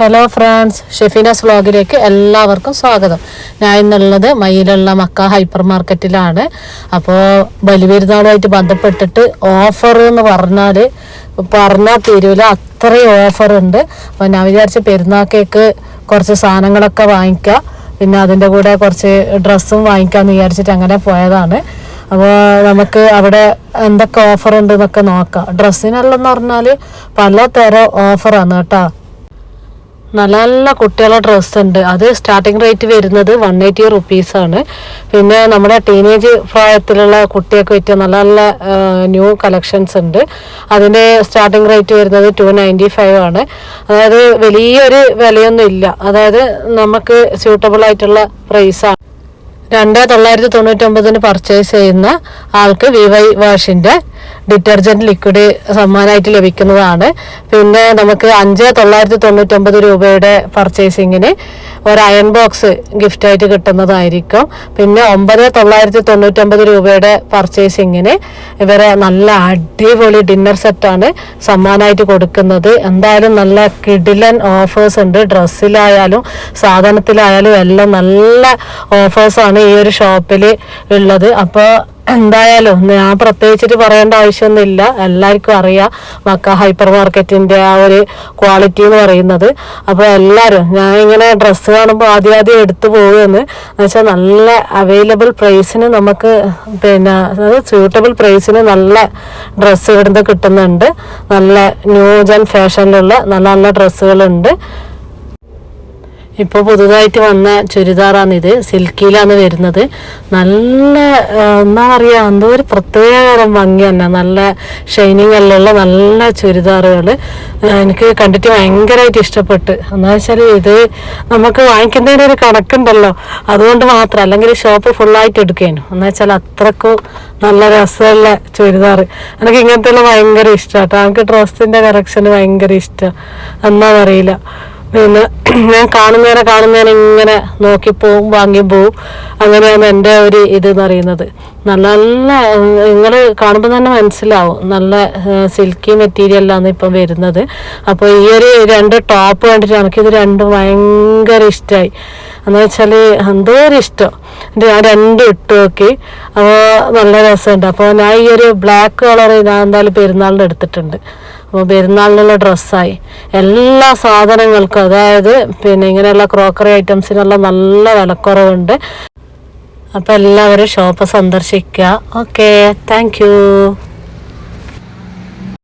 Hello friends ഷെഫീനാസ് വ്ളോഗിലേക്ക് എല്ലാവർക്കും സ്വാഗതം. ഞാൻ ഇന്നുള്ളത് മയിലുള്ള മക്ക ഹൈപ്പർ മാർക്കറ്റിലാണ് അപ്പോൾ ബലിപെരുന്നാളുമായിട്ട് ബന്ധപ്പെട്ടിട്ട് ഓഫർ എന്ന് പറഞ്ഞാൽ പറഞ്ഞാൽ തീരുവില്ല അത്രയും ഓഫറുണ്ട് അപ്പോൾ ഞാൻ വിചാരിച്ച പെരുന്നാക്കേക്ക് കുറച്ച് സാധനങ്ങളൊക്കെ വാങ്ങിക്കാം. പിന്നെ അതിന്റെ കൂടെ കുറച്ച് ഡ്രസ്സും വാങ്ങിക്കാമെന്ന് വിചാരിച്ചിട്ട് അങ്ങനെ പോയതാണ്. അപ്പോൾ നമുക്ക് അവിടെ എന്തൊക്കെ ഓഫർ ഉണ്ട് എന്നൊക്കെ നോക്കാം. ഡ്രസ്സിനെല്ലാം എന്ന് പറഞ്ഞാൽ പലതരം ഓഫറാണ് കേട്ടോ. നല്ല നല്ല കുട്ടികളുടെ ഡ്രസ്സ് ഉണ്ട്. അത് സ്റ്റാർട്ടിംഗ് റേറ്റ് വരുന്നത് വൺ എയ്റ്റി റുപ്പീസ് ആണ്. പിന്നെ നമ്മുടെ ടീനേജ് പ്രായത്തിലുള്ള കുട്ടിയൊക്കെ പറ്റിയ നല്ല നല്ല ന്യൂ കളക്ഷൻസ് ഉണ്ട്. അതിന്റെ സ്റ്റാർട്ടിംഗ് റേറ്റ് വരുന്നത് ടു നയന്റി ഫൈവ് ആണ്. അതായത് വലിയൊരു വിലയൊന്നും ഇല്ല. അതായത് നമുക്ക് സ്യൂട്ടബിൾ ആയിട്ടുള്ള പ്രൈസാണ് രണ്ട് തൊള്ളായിരത്തി തൊണ്ണൂറ്റൊമ്പതിന് പർച്ചേസ് ചെയ്യുന്ന ആൾക്ക് വി വൈ വാഷിന്റെ ഡിറ്റർജന്റ് ലിക്വിഡ് സമ്മാനമായിട്ട് ലഭിക്കുന്നതാണ്. പിന്നെ നമുക്ക് അഞ്ച് തൊള്ളായിരത്തി തൊണ്ണൂറ്റൊമ്പത് രൂപയുടെ പർച്ചേസിങ്ങിന് ഒരു അയൺ ബോക്സ് ഗിഫ്റ്റായിട്ട് കിട്ടുന്നതായിരിക്കും. പിന്നെ ഒമ്പത് തൊള്ളായിരത്തി തൊണ്ണൂറ്റൊമ്പത് രൂപയുടെ പർച്ചേസിങ്ങിന് ഇവരെ നല്ല അടിപൊളി ഡിന്നർ സെറ്റാണ് സമ്മാനമായിട്ട് കൊടുക്കുന്നത്. എന്തായാലും നല്ല കിഡിലൻ ഓഫേഴ്സ് ഉണ്ട്. ഡ്രസ്സിലായാലും സാധനത്തിലായാലും എല്ലാം നല്ല ഓഫേഴ്സാണ് ഈ ഒരു ഷോപ്പിൽ ഉള്ളത്. അപ്പോൾ എന്തായാലും ഞാൻ പ്രത്യേകിച്ചിട്ട് പറയേണ്ട ആവശ്യമൊന്നുമില്ല. എല്ലാവർക്കും അറിയാം മക്ക ഹൈപ്പർ മാർക്കറ്റിന്റെ ആ ഒരു ക്വാളിറ്റി എന്ന് പറയുന്നത്. അപ്പോൾ എല്ലാരും ഞാൻ ഇങ്ങനെ ഡ്രസ്സ് കാണുമ്പോൾ ആദ്യം ആദ്യം എടുത്തു പോകുമെന്ന് വെച്ചാൽ നല്ല അവൈലബിൾ പ്രൈസിന് നമുക്ക് പിന്നെ അതായത് സ്യൂട്ടബിൾ പ്രൈസിന് നല്ല ഡ്രസ്സ് ഇവിടുന്ന് കിട്ടുന്നുണ്ട്. നല്ല ന്യൂജൻ ഫാഷനിലുള്ള നല്ല നല്ല ഡ്രസ്സുകളുണ്ട് ഇപ്പോൾ പുതുതായിട്ട് വന്ന ചുരിദാറാണ് ഇത് സിൽക്കിയിലാണ് വരുന്നത്. നല്ല എന്താ പറയുക എന്തോ ഒരു പ്രത്യേകതരം ഭംഗി തന്നെ. നല്ല ഷൈനിങ് എല്ലാം നല്ല ചുരിദാറുകൾ. എനിക്ക് കണ്ടിട്ട് ഭയങ്കരമായിട്ട് ഇഷ്ടപ്പെട്ട്. എന്നാ വെച്ചാൽ ഇത് നമുക്ക് വാങ്ങിക്കുന്നതിന് ഒരു കണക്കുണ്ടല്ലോ. അതുകൊണ്ട് മാത്രം. അല്ലെങ്കിൽ ഷോപ്പ് ഫുള്ളായിട്ട് എടുക്കേനു. എന്നാ വെച്ചാൽ അത്രക്കും നല്ല രസമുള്ള ചുരിദാർ എനിക്ക് ഇങ്ങനത്തെ ഭയങ്കര ഭയങ്കര കേട്ടോ എനിക്ക് ഡ്രസ്സിന്റെ ഭയങ്കര ഇഷ്ടം. എന്നാന്നറിയില്ല പിന്നെ ഞാൻ കാണുന്നേനെ കാണുന്നേനെ ഇങ്ങനെ നോക്കി പോവും വാങ്ങി പോവും. അങ്ങനെയാണ് എന്റെ ഒരു ഇത് എന്ന് പറയുന്നത്. നല്ല നല്ല നിങ്ങൾ കാണുമ്പോൾ തന്നെ മനസ്സിലാവും. നല്ല സിൽക്കി മെറ്റീരിയലാണ് ഇപ്പം വരുന്നത്. അപ്പോൾ ഈ ഒരു രണ്ട് ടോപ്പ് കണ്ടിട്ട് എനിക്കിത് രണ്ടും ഭയങ്കര ഇഷ്ടമായി. എന്ന് വെച്ചാൽ എന്തോ ഒരു ഇഷ്ടം. ഞാൻ രണ്ടും ഇട്ട് നോക്കി. അപ്പോൾ നല്ല രസമുണ്ട്. അപ്പോൾ ഞാൻ ഈ ഒരു ബ്ലാക്ക് കളർ ഞാൻ എന്തായാലും പെരുന്നാളിന് എടുത്തിട്ടുണ്ട്. അപ്പോൾ പെരുന്നാളിനുള്ള ഡ്രസ്സായി. എല്ലാ സാധനങ്ങൾക്കും അതായത് പിന്നെ ഇങ്ങനെയുള്ള ക്രോക്കറി ഐറ്റംസിനെല്ലാം നല്ല വിലക്കുറവുണ്ട്. അപ്പോൾ എല്ലാവരും ഷോപ്പ് സന്ദർശിക്കുക. Okay thank